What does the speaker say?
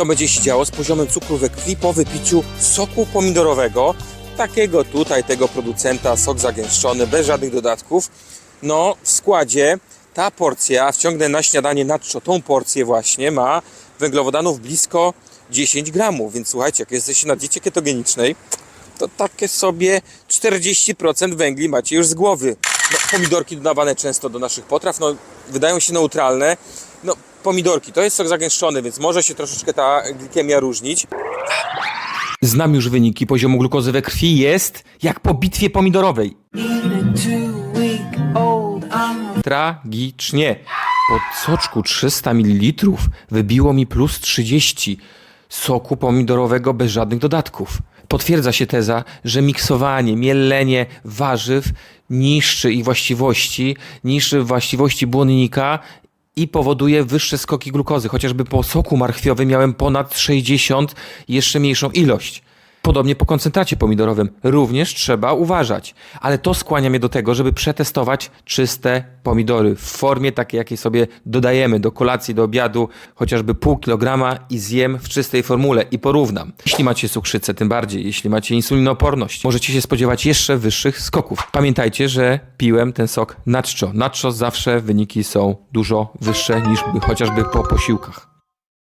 co będzie się działo z poziomem cukru we krwi po wypiciu soku pomidorowego, takiego tutaj, tego producenta, sok zagęszczony, bez żadnych dodatków. No, w składzie ta porcja, wciągnę na śniadanie nacho tą porcję właśnie, ma węglowodanów blisko 10 gramów, więc słuchajcie, jak jesteście na diecie ketogenicznej, to takie sobie 40% węgli macie już z głowy. No, pomidorki dodawane często do naszych potraw, no, wydają się neutralne. No, pomidorki to jest sok zagęszczony, więc może się troszeczkę ta glikemia różnić. Znam już wyniki poziomu glukozy we krwi jest jak po bitwie pomidorowej. Tragicznie. Po soczku 300 ml wybiło mi plus 30 soku pomidorowego bez żadnych dodatków. Potwierdza się teza, że miksowanie, mielenie warzyw niszczy ich właściwości, niszczy właściwości błonnika i powoduje wyższe skoki glukozy. Chociażby po soku marchwiowym miałem ponad 60, jeszcze mniejszą ilość. Podobnie po koncentracie pomidorowym również trzeba uważać, ale to skłania mnie do tego, żeby przetestować czyste pomidory w formie takiej, jakiej sobie dodajemy do kolacji, do obiadu, chociażby pół kilograma i zjem w czystej formule i porównam. Jeśli macie cukrzycę, tym bardziej, jeśli macie insulinooporność, możecie się spodziewać jeszcze wyższych skoków. Pamiętajcie, że piłem ten sok nacho. Nacho zawsze wyniki są dużo wyższe niż chociażby po posiłkach.